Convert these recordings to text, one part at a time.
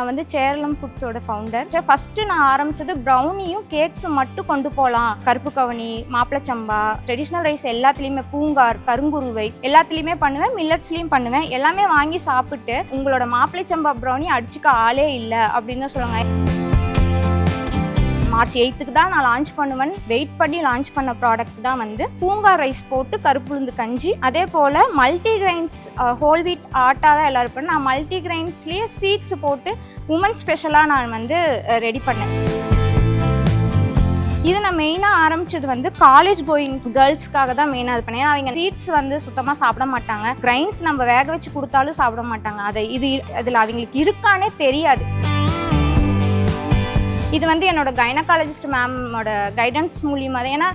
நான் வந்து Cheralam ஃபுட்ஸோட founder first நான் ஆரம்பிச்சது ப்ரௌனியும் கேக்ஸும் மட்டும் கொண்டு போகலாம் கருப்பு கவனி மாப்பிளச்சம்பா ட்ரெடிஷ்னல் ரைஸ் எல்லாத்துலேயுமே பூங்கார் கருங்குருவை எல்லாத்துலேயுமே பண்ணுவேன் மில்லட்ஸ்லேயும் பண்ணுவேன். எல்லாமே வாங்கி சாப்பிட்டு உங்களோட மாப்பிளச்சம்பா ப்ரௌனி அடிச்சுக்க ஆளே இல்லை அப்படின்னு தான் சொல்லுவாங்க. மார்ச் எயித்துக்கு தான் நான் லான்ச் பண்ணுவேன். வெயிட் பண்ணி லான்ச் பண்ண ப்ராடக்ட் தான் வந்து பூங்கா ரைஸ் போட்டு கருப்புளுந்து கஞ்சி. அதே போல் multi grains whole wheat atta தான் எல்லாரும் பண்ணேன் நான் மல்டி கிரைன்ஸ்லேயே சீட்ஸ் போட்டு உமன் ஸ்பெஷலாக நான் வந்து ரெடி பண்ணேன். இது நான் மெயினாக ஆரம்பிச்சது வந்து காலேஜ் கோயிங் கேர்ள்ஸ்க்காக தான் மெயினாக இது பண்ணேன். ஏன்னா அவங்க சீட்ஸ் வந்து சுத்தமாக சாப்பிட மாட்டாங்க. கிரைன்ஸ் நம்ம வேக வச்சு கொடுத்தாலும் சாப்பிட மாட்டாங்க. அதை இது அதில் அவங்களுக்கு இருக்கானே தெரியாது. இது வந்து என்னோட கைனகாலஜிஸ்ட் மேமோட கைடன்ஸ் மூலியமாக தான் ஏன்னா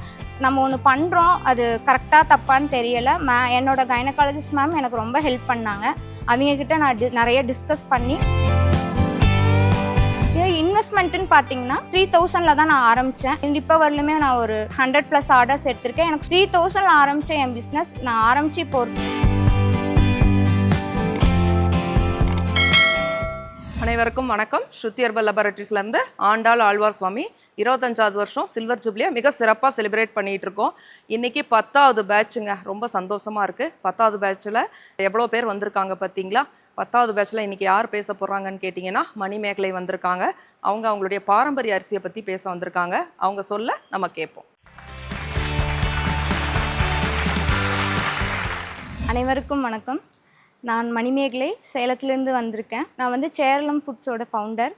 நம்ம ஒன்று பண்ணுறோம் அது கரெக்டாக தப்பான்னு தெரியலை. மே என்னோட கைனகாலஜிஸ்ட் மேம் எனக்கு ரொம்ப ஹெல்ப் பண்ணாங்க. அவங்கக்கிட்ட நான் டி நிறைய டிஸ்கஸ் பண்ணி. இது இன்வெஸ்ட்மெண்ட்டுன்னு பார்த்தீங்கன்னா த்ரீ தௌசண்டில் தான் நான் ஆரம்பித்தேன் இப்போ வரலுமே நான் ஒரு ஹண்ட்ரட் ப்ளஸ் ஆர்டர்ஸ் எடுத்திருக்கேன். எனக்கு த்ரீ தௌசண்டில் ஆரம்பித்த என் பிஸ்னஸ் நான் ஆரம்பித்து இப்போ ஒரு அனைவருக்கும் வணக்கம். ஸ்ருதி ஹெர்பல் லெபரட்டரிஸ்லேருந்து ஆண்டாள் ஆழ்வார் சுவாமி. இருபத்தஞ்சாவது வருஷம் சில்வர் ஜூப்ளியை மிக சிறப்பாக செலிப்ரேட் பண்ணிகிட்டு இருக்கோம். இன்றைக்கி பத்தாவது பேட்சுங்க ரொம்ப சந்தோஷமாக இருக்குது பத்தாவது பேட்சில் எவ்வளோ பேர் வந்திருக்காங்க பார்த்தீங்களா பத்தாவது பேட்சில் இன்றைக்கி யார் பேச போகிறாங்கன்னு கேட்டிங்கன்னா மணிமேகலை வந்திருக்காங்க. அவங்க அவங்களுடைய பாரம்பரிய அரிசியை பற்றி பேச வந்திருக்காங்க. அவங்க சொல்ல நம்ம கேட்போம். அனைவருக்கும் வணக்கம். நான் மணிமேகலை சேலத்துலேருந்து வந்திருக்கேன். நான் வந்து சேரளம் ஃபுட்ஸோட ஃபவுண்டர்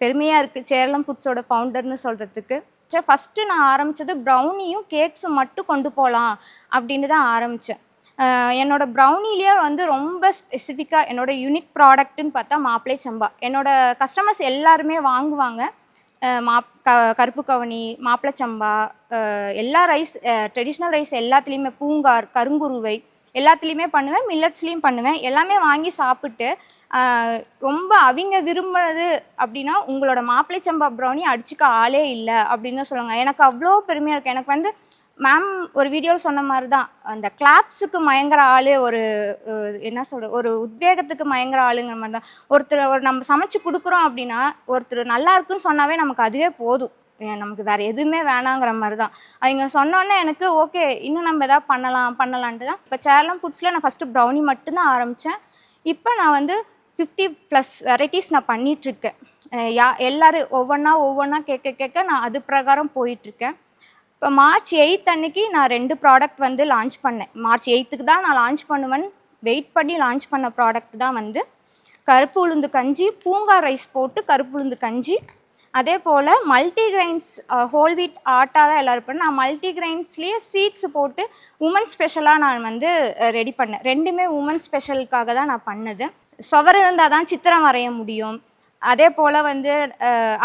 பெருமையாக இருக்குது சேரளம் ஃபுட்ஸோட ஃபவுண்டர்னு சொல்கிறதுக்கு சரி ஃபஸ்ட்டு நான் ஆரம்பித்தது ப்ரௌனியும் கேக்ஸும் மட்டும் கொண்டு போகலாம் அப்படின்னு தான் ஆரம்பித்தேன் என்னோட ப்ரௌனிலேயே வந்து ரொம்ப ஸ்பெசிஃபிக்காக என்னோடய யூனிக் ப்ராடக்ட்டுன்னு பார்த்தா மாப்பிளை சம்பா. என்னோட கஸ்டமர்ஸ் எல்லாருமே வாங்குவாங்க. மாப் க கருப்பு கவனி மாப்பிளச்சம்பா சம்பா எல்லா ரைஸ் ட்ரெடிஷ்னல் ரைஸ் எல்லாத்துலேயுமே பூங்கார் கருங்குருவை எல்லாத்துலேயுமே பண்ணுவேன் மில்லட்ஸ்லேயும் பண்ணுவேன். எல்லாமே வாங்கி சாப்பிட்டு ரொம்ப அவங்க விரும்புறது அப்படின்னா உங்களோட மாப்பிளை சம்பா ப்ரௌனி அடிச்சுக்க ஆளே இல்லை அப்படின்னு தான் சொல்லுவாங்க. எனக்கு அவ்வளோ பெருமையாக இருக்குது எனக்கு வந்து மேம் ஒரு வீடியோவில் சொன்ன மாதிரி தான் அந்த கிளாப்ஸுக்கு மயங்குற ஆள் ஒரு என்ன சொல்கிற ஒரு உத்வேகத்துக்கு மயங்குற ஆளுங்கிற மாதிரி தான் ஒருத்தர் ஒரு நம்ம சமைச்சு கொடுக்குறோம் அப்படின்னா ஒருத்தர் நல்லா இருக்குன்னு சொன்னாவே நமக்கு அதுவே போதும். நமக்கு வேற எதுவுமே வேணாங்கிற மாதிரி தான் அவங்க சொன்னோன்னே எனக்கு ஓகே இன்னும் நம்ம எதாவது பண்ணலாம் பண்ணலான்ட்டு தான். இப்போ சேரளம் ஃபுட்ஸில் நான் ஃபஸ்ட்டு ப்ரௌனி மட்டும்தான் ஆரம்பித்தேன் இப்போ நான் வந்து ஃபிஃப்டி ப்ளஸ் வெரைட்டிஸ் நான் பண்ணிகிட்ருக்கேன் யா எல்லோரும் ஒவ்வொன்றா ஒவ்வொன்றா கேட்க கேட்க நான் அது பிரகாரம் போயிட்டுருக்கேன். இப்போ மார்ச் எயித் அன்னைக்கு நான் ரெண்டு ப்ராடக்ட் வந்து லான்ச் பண்ணேன். மார்ச் எயித்துக்கு தான் நான் லான்ச் பண்ணுவேன். வெயிட் பண்ணி லான்ச் பண்ண ப்ராடக்ட் தான் வந்து கருப்பு உளுந்து கஞ்சி பூங்கா ரைஸ் போட்டு கருப்பு உளுந்து கஞ்சி அதே போல் மல்டி கிரைன்ஸ் ஹோல் வீட் ஆட்டாக தான் எல்லோரும் பண்ணேன் நான் மல்டி கிரைன்ஸ்லேயே சீட்ஸ் போட்டு உமன் ஸ்பெஷலாக நான் வந்து ரெடி பண்ணேன். ரெண்டுமே உமன் ஸ்பெஷலுக்காக தான் நான் பண்ணது. சுவர் இருந்தால் தான் சித்திரம் வரைய முடியும். அதே போல் வந்து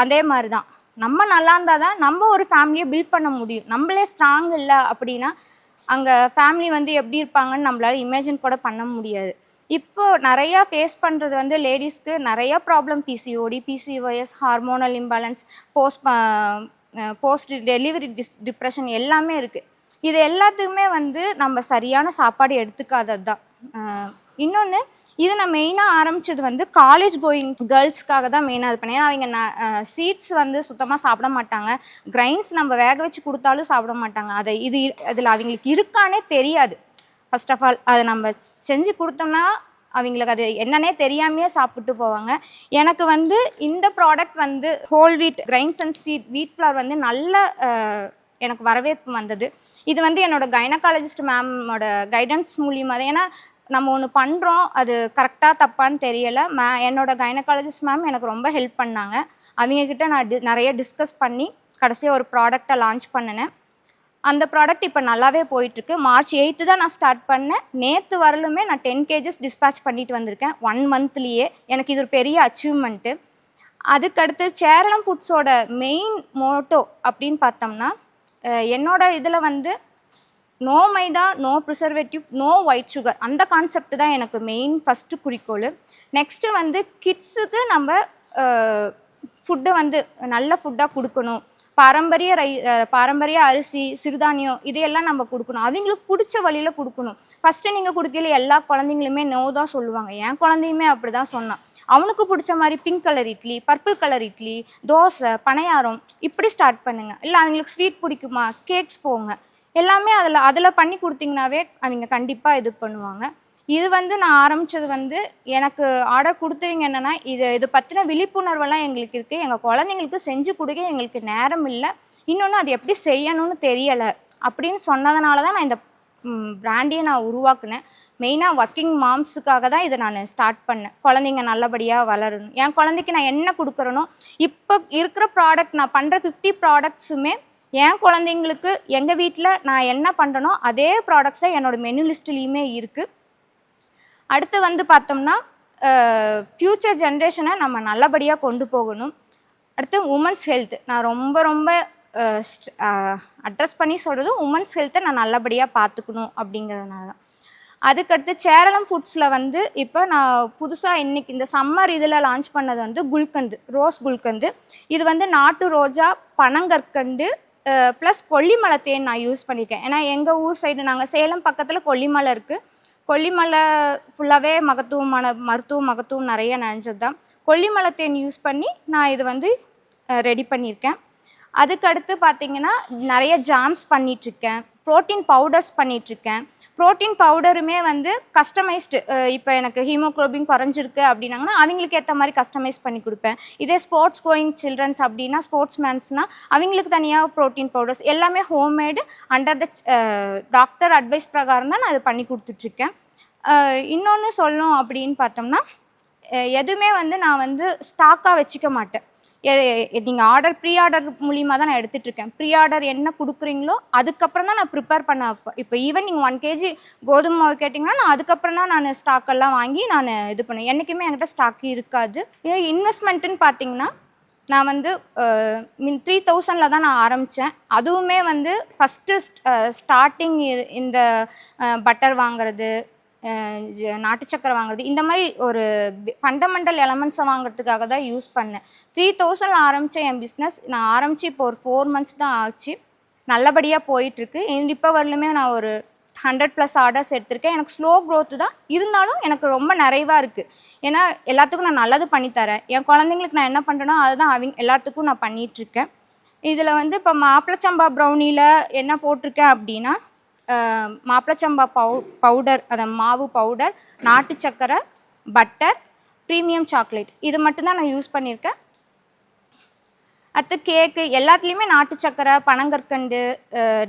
அதே மாதிரி தான் நம்ம நல்லா இருந்தால் தான் நம்ம ஒரு ஃபேமிலியை பில்ட் பண்ண முடியும். நம்மளே ஸ்ட்ராங் இல்லை அப்படின்னா அங்கே ஃபேமிலி வந்து எப்படி இருப்பாங்கன்னு நம்மளால இமேஜின் கூட பண்ண முடியாது. இப்போ நிறையா ஃபேஸ் பண்ணுறது வந்து லேடிஸ்க்கு நிறைய problem PCOD PCOS hormonal imbalance post post delivery dis depression எல்லாமே இருக்குது இது எல்லாத்துக்குமே வந்து நம்ம சரியான சாப்பாடு எடுத்துக்காதது தான். இன்னொன்று இது நான் மெயினாக ஆரம்பிச்சது வந்து காலேஜ் கோயிங் கேர்ள்ஸ்க்காக தான் மெயினாக இது பண்ணேன். ஏன்னா அவங்க சீட்ஸ் வந்து சுத்தமாக சாப்பிட மாட்டாங்க. கிரைன்ஸ் நம்ம வேக வச்சு கொடுத்தாலும் சாப்பிட மாட்டாங்க. அதை இது அதில் அவங்களுக்கு இருக்கானே தெரியாது. ஃபர்ஸ்ட் ஆஃப் ஆல் அதை நம்ம செஞ்சு கொடுத்தோம்னா அவங்களுக்கு அது என்னன்னே தெரியாமையே சாப்பிட்டு போவாங்க. எனக்கு வந்து இந்த ப்ராடக்ட் வந்து whole wheat grains and seed wheat flour வந்து நல்ல எனக்கு வரவேற்பு வந்தது. இது வந்து என்னோட கைனகாலஜிஸ்ட் மேமோட கைடன்ஸ் மூலியமாக தான். ஏன்னா நம்ம ஒன்று பண்ணுறோம் அது கரெக்டாக தப்பான்னு தெரியலை. மே என்னோட கைனகாலஜிஸ்ட் மேம் எனக்கு ரொம்ப ஹெல்ப் பண்ணாங்க. அவங்க கிட்ட நான் டி நிறைய டிஸ்கஸ் பண்ணி கடைசியாக ஒரு ப்ராடக்டை லான்ச் பண்ணினேன். அந்த ப்ராடக்ட் இப்போ நல்லாவே போயிட்டுருக்கு. மார்ச் எயித்து தான் நான் ஸ்டார்ட் பண்ணேன். நேற்று வரலுமே நான் டென் கேஜஸ் டிஸ்பேச் பண்ணிட்டு வந்திருக்கேன். ஒன் மந்த்லேயே எனக்கு இது ஒரு பெரிய அச்சீவ்மெண்ட்டு அதுக்கடுத்து சேரளம் ஃபுட்ஸோட மெயின் மோட்டோ அப்படின்னு பார்த்தோம்னா என்னோட இதில் வந்து no maida no preservative no white sugar அந்த கான்செப்ட் தான் எனக்கு மெயின் ஃபஸ்ட்டு குறிக்கோள். நெக்ஸ்ட்டு வந்து கிட்ஸுக்கு நம்ம ஃபுட்டை வந்து நல்ல ஃபுட்டாக கொடுக்கணும். பாரம்பரிய ரை பாரம்பரிய அரிசி சிறுதானியம் இதையெல்லாம் நம்ம கொடுக்கணும். அவங்களுக்கு பிடிச்ச வழியில் கொடுக்கணும். ஃபஸ்ட்டு நீங்கள் கொடுக்கல எல்லா குழந்தைங்களுமே நோ தான் சொல்லுவாங்க. என் குழந்தையுமே அப்படி தான் சொன்னான். அவனுக்கு பிடிச்ச மாதிரி pink colour idli purple colour idli dosa paniyaram இப்படி ஸ்டார்ட் பண்ணுங்கள் இல்லை அவங்களுக்கு ஸ்வீட் பிடிக்குமா? கேக்ஸ் போங்க. எல்லாமே அதில் அதில் பண்ணி கொடுத்தீங்கனாவே அவங்க கண்டிப்பாக இது பண்ணுவாங்க. இது வந்து நான் ஆரம்பிச்சது வந்து எனக்கு ஆர்டர் கொடுத்தவங்க என்னன்னா இது இது பற்றின விழிப்புணர்வெல்லாம் எங்களுக்கு இருக்குது எங்கள் குழந்தைங்களுக்கு செஞ்சு கொடுக்க எங்களுக்கு நேரம் இல்லை. இன்னொன்று அது எப்படி செய்யணும்னு தெரியலை. அப்படின்னு சொன்னதுனால தான் நான் இந்த பிராண்டியை நான் உருவாக்குனேன். மெயினாக ஒர்க்கிங் மாம்ஸுக்காக தான் இதை நான் ஸ்டார்ட் பண்ணேன். குழந்தைங்க நல்லபடியாக வளரணும். என் குழந்தைக்கு நான் என்ன கொடுக்குறேனோ இப்போ இருக்கிற ப்ராடக்ட் நான் பண்ணுற ஃபிஃப்டி ப்ராடக்ட்ஸுமே என் குழந்தைங்களுக்கு எங்கள் வீட்டில் நான் என்ன பண்ணுறனோ அதே ப்ராடக்ட்ஸ் தான் மெனு லிஸ்ட்லேயுமே இருக்குது அடுத்து வந்து பார்த்தோம்னா ஃப்யூச்சர் ஜென்ரேஷனை நம்ம நல்லபடியாக கொண்டு போகணும். அடுத்து உமன்ஸ் ஹெல்த் நான் ரொம்ப ரொம்ப அட்ரஸ் பண்ணி சொல்கிறது உமன்ஸ் ஹெல்த்தை நான் நல்லபடியாக பார்த்துக்கணும் அப்படிங்கிறதுனால தான். அதுக்கடுத்து சேரளம் ஃபுட்ஸில் வந்து இப்போ நான் புதுசாக இன்றைக்கி இந்த சம்மர் இதில் லான்ச் பண்ணது வந்து குல்கந்து ரோஸ் குல்கந்து. இது வந்து நாட்டு ரோஜா பனங்கற்கண்டு ப்ளஸ் கொல்லிமலை தேன் நான் யூஸ் பண்ணியிருக்கேன் ஏன்னா எங்கள் ஊர் சைடு நாங்கள் சேலம் பக்கத்தில் கொல்லிமலை இருக்குது கொல்லிமலை ஃபுல்லாகவே மகத்துவமான மருத்துவம் மகத்துவம் நிறைய நினைஞ்சது தான் கொல்லிமலை தேன் யூஸ் பண்ணி நான் இது வந்து ரெடி பண்ணியிருக்கேன். அதுக்கடுத்து பார்த்திங்கன்னா நிறைய ஜாம்ஸ் பண்ணிகிட்ருக்கேன் ப்ரோட்டீன் பவுடர்ஸ் பண்ணிகிட்ருக்கேன் ப்ரோட்டீன் பவுடருமே வந்து கஸ்டமைஸ்டு இப்போ எனக்கு ஹீமோக்ளோபின் குறைஞ்சிருக்கு அப்படின்னாங்கன்னா அவங்களுக்கு ஏற்ற மாதிரி கஸ்டமைஸ் பண்ணி கொடுப்பேன். இதே ஸ்போர்ட்ஸ் கோயிங் சில்ட்ரன்ஸ் அப்படின்னா ஸ்போர்ட்ஸ் மேன்ஸ்னால் அவங்களுக்கு தனியாக ப்ரோட்டீன் பவுடர்ஸ் எல்லாமே homemade under the doctor advice பிரகாரம் தான் நான் அது பண்ணி கொடுத்துட்ருக்கேன். இன்னொன்று சொல்லணும் அப்படின்னு பார்த்தோம்னா எதுவுமே வந்து நான் வந்து ஸ்டாக்காக வச்சுக்க மாட்டேன். நீங்கள் ஆர்டர் ப்ரீ ஆர்டர் மூலியமாக தான் நான் எடுத்துட்டு இருக்கேன் ப்ரீ ஆர்டர் என்ன கொடுக்குறீங்களோ அதுக்கப்புறம் தான் நான் ப்ரிப்பேர் பண்ண வைப்பேன். இப்போ ஈவன் நீங்கள் ஒன் கேஜி கோதுமை மாவு கேட்டிங்கன்னா நான் அதுக்கப்புறம் தான் நான் ஸ்டாக்கெல்லாம் வாங்கி நான் இது பண்ணுவேன். என்றைக்குமே என்கிட்ட ஸ்டாக் இருக்காது. இன்வெஸ்ட்மெண்ட்டுன்னு பார்த்தீங்கன்னா நான் வந்து மீன் த்ரீ தௌசண்டில் தான் நான் ஆரம்பித்தேன் அதுவுமே வந்து ஃபஸ்ட்டு ஸ்டார்டிங் இந்த பட்டர் வாங்குறது நாட்டு சக்கரை வாங்குறது. இந்த மாதிரி ஒரு ஃபண்டமெண்டல் எலமெண்ட்ஸை வாங்குறதுக்காக தான் யூஸ் பண்ணேன். த்ரீ தௌசண்ட் ஆரம்பித்த என் பிஸ்னஸ் நான் ஆரம்பித்து இப்போ ஒரு ஃபோர் மந்த்ஸ் தான் ஆச்சு. நல்லபடியாக போயிட்டுருக்கு. இப்போ வரலுமே நான் ஒரு ஹண்ட்ரட் ப்ளஸ் ஆர்டர்ஸ் எடுத்திருக்கேன். எனக்கு ஸ்லோ க்ரோத்து தான். இருந்தாலும் எனக்கு ரொம்ப நிறைவாக இருக்குது ஏன்னா எல்லாத்துக்கும் நான் நல்லது பண்ணித்தரேன் என் குழந்தைங்களுக்கு நான் என்ன பண்ணுறேனோ அதுதான் அவங்க எல்லாத்துக்கும் நான் பண்ணிகிட்ருக்கேன் இதில் வந்து இப்போ மாப்பிளச்சம்பா ப்ரௌனியில் என்ன போட்டிருக்கேன் அப்படின்னா மாப்பிளச்சம்பா பவு பவுடர் அந்த மாவு பவுடர் நாட்டு சக்கரை பட்டர் ப்ரீமியம் சாக்லேட் இது மட்டும்தான் நான் யூஸ் பண்ணியிருக்கேன். அடுத்து கேக்கு எல்லாத்துலேயுமே நாட்டு சக்கரை பனங்கற்கண்டு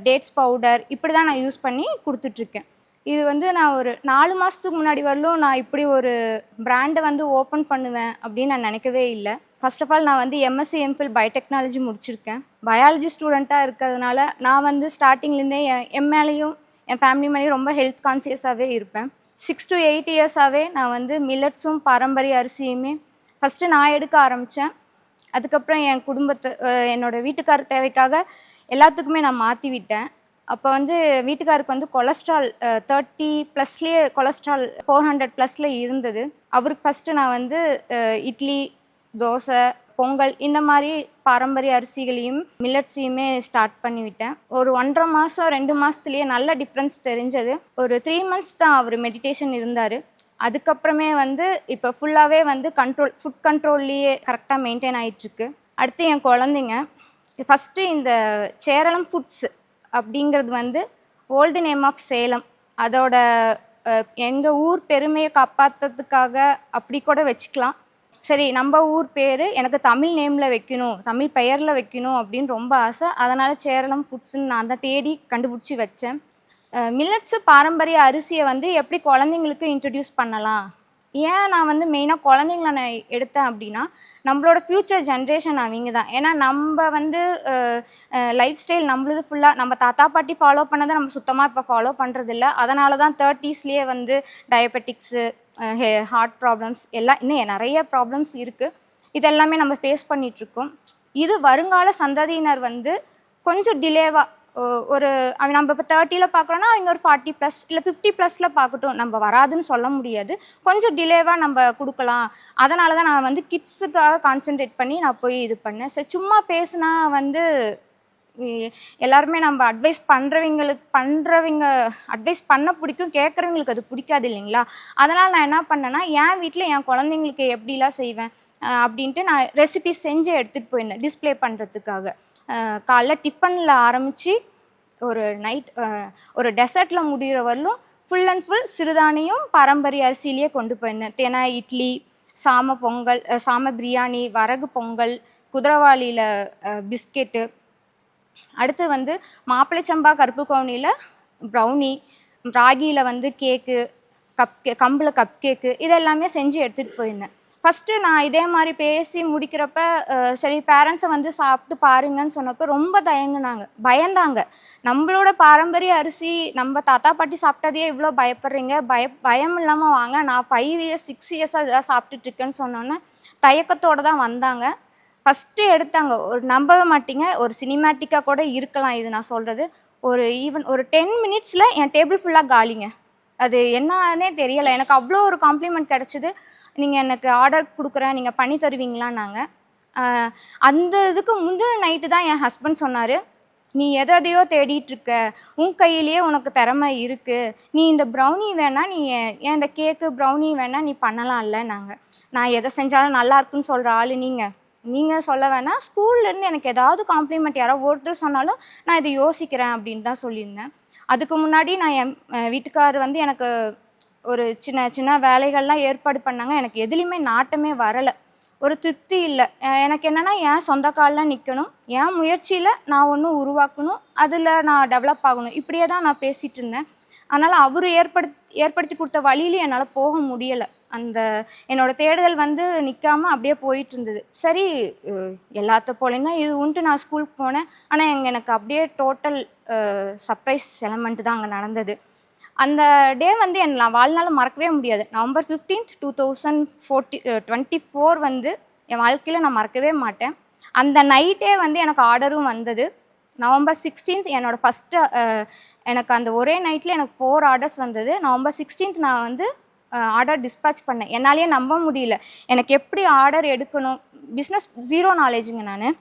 டேட்ஸ் பவுடர் இப்படி தான் நான் யூஸ் பண்ணி கொடுத்துட்ருக்கேன் இது வந்து நான் ஒரு நாலு மாதத்துக்கு முன்னாடி வரலும் நான் இப்படி ஒரு பிராண்டை வந்து ஓப்பன் பண்ணுவேன் அப்படின்னு நான் நினைக்கவே இல்லை. ஃபர்ஸ்ட் ஆஃப் ஆல் நான் வந்து எம்எஸ்சி எம்ஃபில் பயோடெக்னாலஜி முடிச்சிருக்கேன். பயாலஜி ஸ்டூடெண்ட்டாக இருக்கிறதுனால நான் வந்து ஸ்டார்டிங்லேருந்தே என் என் மேலேயும் என் ஃபேமிலி மேலேயும் ரொம்ப ஹெல்த் கான்சியஸாகவே இருப்பேன். சிக்ஸ் டு எயிட் இயர்ஸாகவே நான் வந்து மில்லட்ஸும் பாரம்பரிய அரிசியுமே ஃபஸ்ட்டு நான் எடுக்க ஆரம்பித்தேன் அதுக்கப்புறம் என் குடும்பத்தை என்னோடய என்னோட வீட்டுக்கார தேவைக்காக எல்லாத்துக்குமே நான் மாற்றி விட்டேன். அப்போ வந்து வீட்டுக்காருக்கு வந்து கொலஸ்ட்ரால் தேர்ட்டி ப்ளஸ்லேயே கொலஸ்ட்ரால் ஃபோர் ஹண்ட்ரட் ப்ளஸில் இருந்தது. அவருக்கு ஃபஸ்ட்டு நான் வந்து இட்லி தோசை பொங்கல் இந்த மாதிரி பாரம்பரிய அரிசிகளையும் மில்லட்ஸையுமே ஸ்டார்ட் பண்ணிவிட்டேன். ஒரு ஒன்றரை மாதம் ரெண்டு மாதத்துலேயே நல்ல டிஃப்ரென்ஸ் தெரிஞ்சது. ஒரு த்ரீ மந்த்ஸ் தான் அவர் மெடிடேஷன் இருந்தார். அதுக்கப்புறமே வந்து இப்போ ஃபுல்லாகவே வந்து கண்ட்ரோல் ஃபுட் கண்ட்ரோல்லையே கரெக்டாக மெயின்டைன் ஆகிட்டுருக்கு அடுத்து என் குழந்தைங்க ஃபஸ்ட்டு இந்த சேரளம் ஃபுட்ஸ் அப்படிங்கிறது வந்து ஓல்டு நேம் ஆஃப் சேலம். அதோட எங்கள் ஊர் பெருமையை காப்பாற்றுறதுக்காக அப்படி கூட வச்சுக்கலாம். சரி நம்ம ஊர் பேர் எனக்கு தமிழ் நேமில் வைக்கணும் தமிழ் பெயரில் வைக்கணும் அப்படின்னு ரொம்ப ஆசை. அதனால் சேரளம் ஃபுட்ஸ்ன்னு நான் தான் தேடி கண்டுபிடிச்சி வச்சேன். மில்லட்ஸு பாரம்பரிய அரிசியை வந்து எப்படி குழந்தைங்களுக்கு இன்ட்ரடியூஸ் பண்ணலாம்? ஏன் நான் வந்து மெயினாக குழந்தைங்கள நான் எடுத்தேன் அப்படின்னா நம்மளோட ஃப்யூச்சர் ஜென்ரேஷன் அவங்க தான் ஏன்னா நம்ம வந்து லைஃப் ஸ்டைல் நம்மளது ஃபுல்லாக நம்ம தாத்தா பாட்டி ஃபாலோ பண்ணதை நம்ம சுத்தமாக இப்போ ஃபாலோ பண்ணுறதில்ல அதனால தான் தேர்ட்டிஸ்லேயே வந்து டயபெட்டிக்ஸு ஹார்ட் ப்ராப்ளம்ஸ் எல்லாம் இன்னும் நிறைய ப்ராப்ளம்ஸ் இருக்குது இதெல்லாமே நம்ம ஃபேஸ் பண்ணிகிட்ருக்கோம் இது வருங்கால சந்ததியினர் வந்து கொஞ்சம் டிலேவாக ஒரு நம்ம இப்போ தேர்ட்டியில் பார்க்குறோன்னா அவங்க ஒரு ஃபார்ட்டி ப்ளஸ் இல்லை ஃபிஃப்டி ப்ளஸில் பார்க்கட்டும் நம்ம வராதுன்னு சொல்ல முடியாது. கொஞ்சம் டிலேவாக நம்ம கொடுக்கலாம். அதனால தான் நான் வந்து கிட்ஸுக்காக கான்சென்ட்ரேட் பண்ணி நான் போய் இது பண்ணேன். சரி சும்மா பேசுனா வந்து எல்லாருமே நம்ம அட்வைஸ் பண்ணுறவங்களுக்கு பண்ணுறவங்க அட்வைஸ் பண்ண பிடிக்கும் கேட்குறவங்களுக்கு அது பிடிக்காது இல்லைங்களா? அதனால் நான் என்ன பண்ணேன்னா என் வீட்டில் என் குழந்தைங்களுக்கு எப்படிலாம் செய்வேன் அப்படின்ட்டு நான் ரெசிபி செஞ்சு எடுத்துகிட்டு போயிருந்தேன் டிஸ்ப்ளே பண்ணுறதுக்காக காலைல டிஃபனில் ஆரம்பித்து ஒரு நைட் ஒரு டெசர்ட்டில் முடிகிற வரலும் ஃபுல் அண்ட் ஃபுல் சிறுதானியம் பாரம்பரிய அரிசியிலேயே கொண்டு போயிருந்தேன் தேனா இட்லி சாம பொங்கல் சாம பிரியாணி வரகு பொங்கல் குதிரவாளியில் பிஸ்கெட்டு அடுத்து வந்து மாப்பிள்ளை சம்பா கருப்பு கவுனியில் ப்ரௌனி ராகியில் வந்து கேக்கு கப் கே கம்பில் கப் கேக்கு இதெல்லாமே செஞ்சு எடுத்துகிட்டு போயிருந்தேன் ஃபஸ்ட்டு நான் இதே மாதிரி பேசி முடிக்கிறப்ப சரி பேரண்ட்ஸை வந்து சாப்பிட்டு பாருங்கன்னு சொன்னப்போ ரொம்ப தயங்குனாங்க. பயந்தாங்க. நம்மளோட பாரம்பரிய அரிசி நம்ம தாத்தா பாட்டி சாப்பிட்டதே இவ்வளோ பயப்படுறீங்க? பய பயம் இல்லாமல் வாங்க நான் ஃபைவ் இயர்ஸ் சிக்ஸ் இயர்ஸாக இதாக சாப்பிட்டுட்டுருக்கேன்னு சொன்னோன்னே தயக்கத்தோடு தான் வந்தாங்க. ஃபஸ்ட்டு எடுத்தாங்க. ஒரு நம்பவே மாட்டீங்க. ஒரு சினிமேட்டிக்காக கூட இருக்கலாம் இது நான் சொல்கிறது ஒரு ஈவன் ஒரு டென் மினிட்ஸில் என் டேபிள் ஃபுல்லாக காலிங்க. அது என்னன்னே தெரியலை. எனக்கு அவ்வளோ ஒரு காம்ப்ளிமெண்ட் கிடச்சிது. நீங்கள் எனக்கு ஆர்டர் கொடுக்குறேன் நீங்கள் பண்ணி தருவீங்களான்னாங்க. அந்த இதுக்கு முந்தின நைட்டு தான் என் ஹஸ்பண்ட் சொன்னார் நீ எதை எதையோ தேடிட்டுருக்க? உன் கையிலேயே உனக்கு திறமை இருக்குது நீ இந்த ப்ரௌனி வேணால் நீ ஏன் ஏன் இந்த கேக்கு ப்ரௌனி வேணால் நீ பண்ணலாம்ல நாங்கள் நான் எதை செஞ்சாலும் நல்லா இருக்குன்னு சொல்கிற ஆள் நீங்கள் நீங்கள் சொல்ல வேணாம் ஸ்கூல்லேருந்து எனக்கு ஏதாவது காம்ப்ளிமெண்ட் யாரோ ஒருத்தர் சொன்னாலும் நான் இதை யோசிக்கிறேன் அப்படின்னு தான் சொல்லியிருந்தேன். அதுக்கு முன்னாடி நான் என் வீட்டுக்கார் வீட்டுக்காரர் வந்து எனக்கு ஒரு சின்ன சின்ன வேலைகள்லாம் ஏற்பாடு பண்ணாங்க. எனக்கு எதுலேயுமே நாட்டமே வரலை. ஒரு திருப்தி இல்லை. எனக்கு என்னென்னா என் சொந்த காலில் நிற்கணும் என் முயற்சியில் நான் ஒன்று உருவாக்கணும். அதில் நான் டெவலப் ஆகணும். இப்படியே தான் நான் பேசிகிட்டு இருந்தேன். அதனால் அவர் ஏற்படுத்தி ஏற்படுத்தி கொடுத்த வழியில என்னால் போக முடியலை. அந்த என்னோடய தேடுதல் வந்து நிற்காம அப்படியே போயிட்டு இருந்தது. சரி எல்லாத்த போலேயும் தான் இது உண்டு. நான் ஸ்கூலுக்கு போனேன். ஆனால் எங்கள் எனக்கு அப்படியே டோட்டல் சர்ப்ரைஸ் எலமெண்ட் தான் அங்கே நடந்தது. அந்த டே வந்து என் நான் வாழ்நாள் மறக்கவே முடியாது. November fifteenth two thousand forty twenty four வந்து என் வாழ்க்கையில் நான் மறக்கவே மாட்டேன். அந்த நைட்டே வந்து எனக்கு ஆர்டரும் வந்தது. நவம்பர் சிக்ஸ்டீன்த் என்னோடய ஃபஸ்ட்டு எனக்கு அந்த ஒரே நைட்டில் எனக்கு ஃபோர் ஆர்டர்ஸ் வந்தது. நவம்பர் சிக்ஸ்டீன்த் நான் வந்து ஆர்டர் டிஸ்பேச் பண்ணேன். என்னாலேயே நம்ப முடியல. எனக்கு எப்படி ஆர்டர் எடுக்கணும்? பிஸ்னஸ் ஜீரோ நாலேஜுங்க நான்.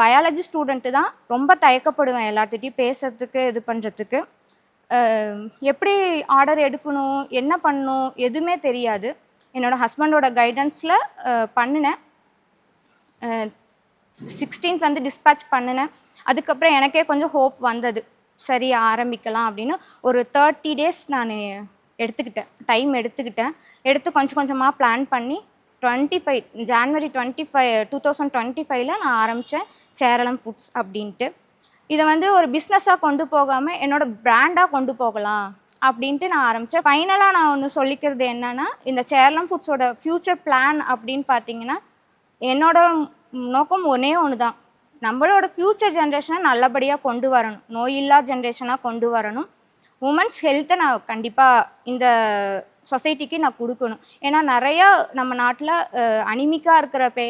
பயாலஜி ஸ்டூடெண்ட்டு தான். ரொம்ப தயக்கப்படுவேன் எல்லாத்துட்டையும் பேசுறதுக்கு இது பண்ணுறதுக்கு எப்படி ஆர்டர் எடுக்கணும் என்ன பண்ணணும் எதுவுமே தெரியாது. என்னோடய ஹஸ்பண்டோட கைடன்ஸில் பண்ணினேன். சிக்ஸ்டீன்த் வந்து டிஸ்பேச் பண்ணினேன். அதுக்கப்புறம் எனக்கே கொஞ்சம் ஹோப் வந்தது. சரி ஆரம்பிக்கலாம் அப்படின்னு ஒரு தேர்ட்டி டேஸ் நான் எடுத்துக்கிட்டேன். டைம் எடுத்துக்கிட்டேன். எடுத்து கொஞ்சம் கொஞ்சமாக பிளான் பண்ணி twenty five January twenty five two thousand twenty ஃபைவ்ல நான் ஆரம்பித்தேன் சேரளம் ஃபுட்ஸ் அப்படின்ட்டு. இதை வந்து ஒரு பிஸ்னஸாக கொண்டு போகாமல் என்னோட பிராண்டாக கொண்டு போகலாம் அப்படின்ட்டு நான் ஆரம்பித்தேன் ஃபைனலாக நான் ஒன்று சொல்லிக்கிறது என்னென்னா இந்த சேர்லம் ஃபுட்ஸோட ஃப்யூச்சர் பிளான் அப்படின்னு பார்த்தீங்கன்னா என்னோட நோக்கம் ஒன்றே ஒன்று தான் நம்மளோட ஃப்யூச்சர் ஜென்ரேஷனை நல்லபடியாக கொண்டு வரணும். நோயில்லா ஜென்ரேஷனாக கொண்டு வரணும். உமன்ஸ் ஹெல்த்தை நான் கண்டிப்பாக இந்த சொசைட்டிக்கு நான் கொடுக்கணும். ஏன்னா நிறையா நம்ம நாட்டில் அனிமிக்காக இருக்கிற பே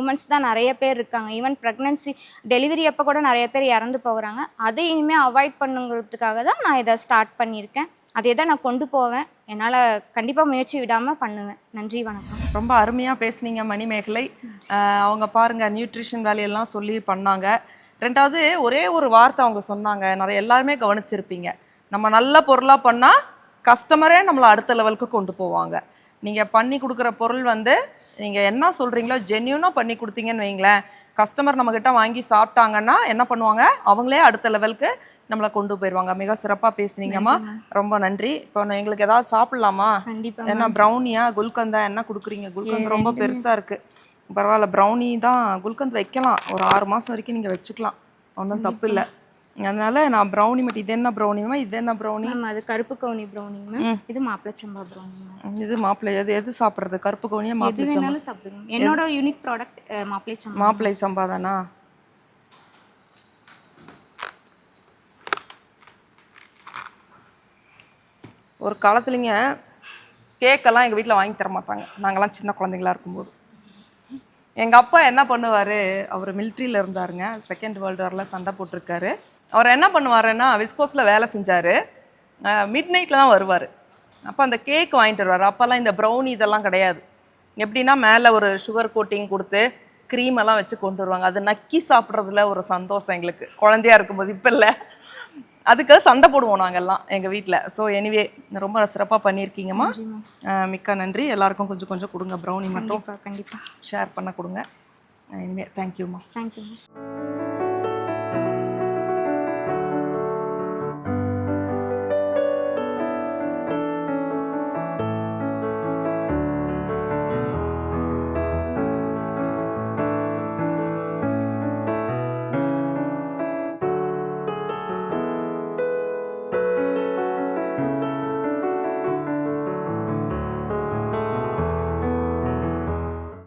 உமன்ஸ் தான் நிறைய பேர் இருக்காங்க. ஈவன் ப்ரெக்னன்சி டெலிவரி அப்போ கூட நிறைய பேர் இறந்து போகிறாங்க. அதை இனிமேல் அவாய்ட் பண்ணுங்கிறதுக்காக தான் நான் இதை ஸ்டார்ட் பண்ணியிருக்கேன். அதே தான் நான் கொண்டு போவேன். என்னால் கண்டிப்பாக முயற்சி விடாமல் பண்ணுவேன். நன்றி வணக்கம். ரொம்ப அருமையாக பேசுனீங்க மணிமேகலை. அவங்க பாருங்கள் நியூட்ரிஷன் வேலையெல்லாம் சொல்லி பண்ணாங்க. ரெண்டாவது ஒரே ஒரு வார்த்தை அவங்க சொன்னாங்க. நிறைய எல்லாருமே கவனிச்சிருப்பீங்க. நம்ம நல்ல பொருளாக பண்ணால் கஸ்டமரே நம்மளை அடுத்த லெவலுக்கு கொண்டு போவாங்க. நீங்கள் பண்ணி கொடுக்குற பொருள் வந்து நீங்கள் என்ன சொல்கிறீங்களோ ஜென்யூனாக பண்ணி கொடுத்தீங்கன்னு வைங்களேன். கஸ்டமர் நம்மக்கிட்ட வாங்கி சாப்பிட்டாங்கன்னா என்ன பண்ணுவாங்க? அவங்களே அடுத்த லெவலுக்கு நம்மளை கொண்டு போயிடுவாங்க மிக சிறப்பாக பேசுனீங்கம்மா. ரொம்ப நன்றி. இப்போ நான் எங்களுக்கு ஏதாவது சாப்பிட்லாமா? என்ன ப்ரௌனியா குல்கந்தா என்ன கொடுக்குறீங்க? குல்கந்த் ரொம்ப பெருசா இருக்கு. பரவாயில்ல ப்ரௌனி தான் குல்கந்த் வைக்கலாம். ஒரு ஆறு மாசம் வரைக்கும் நீங்க வச்சுக்கலாம். ஒன்றும் தப்பு இல்லை அதனால நான் ப்ரௌனி மட்டும் இது என்ன ப்ரௌனிமா இது என்ன ப்ரௌனி மேம் அது கருப்பு கவுனி ப்ரௌனிங் மேம் இது மாப்பிள்ளை சம்பா ப்ரௌனிங் மேம் இது மாப்பிள்ளை எது எது சாப்பிட்றது? கருப்பு கவுனியா எது சம்பா? வேணாலும் சாப்பிடுங்க ma'am. என்னோட யூனிக் ப்ராடக்ட் மாப்பிள்ளை சம்பா. மாப்பிள்ளை சம்பா தானா? ஒரு காலத்துலிங்க கேக்கெல்லாம் எங்கள் வீட்டில் வாங்கி தர மாட்டாங்க. நாங்கள்லாம் சின்ன குழந்தைங்களா இருக்கும்போது. எங்கள் அப்பா என்ன பண்ணுவார்? அவர் மிலிட்ரியில் இருந்தாருங்க. செகண்ட் வேர்ல்டு வாரில் சண்டை போட்டிருக்காரு. அவர் என்ன பண்ணுவாருன்னா விஸ்கோஸில் வேலை செஞ்சார். மிட் நைட்டில் தான் வருவார். அப்போ அந்த கேக் வாங்கிட்டு வருவார். அப்போல்லாம் இந்த ப்ரௌனி இதெல்லாம் கிடையாது. எப்படின்னா மேலே ஒரு சுகர் கோட்டிங் கொடுத்து க்ரீம் எல்லாம் வச்சு கொண்டு வருவாங்க. அது நக்கி சாப்பிட்றதுல ஒரு சந்தோஷம் எங்களுக்கு. குழந்தையா இருக்கும்போது இப்போ இல்லை. அதுக்கு சண்டை போடுவோம் நாங்கெல்லாம் எங்கள் வீட்டில் ஸோ எனிவே ரொம்ப சிறப்பாக பண்ணியிருக்கீங்கம்மா. மிக்க நன்றி. எல்லாருக்கும் கொஞ்சம் கொஞ்சம் கொடுங்க ப்ரௌனி மட்டும். கண்டிப்பாக ஷேர் பண்ண கொடுங்க. எனிவே தேங்க்யூம்மா தேங்க்யூ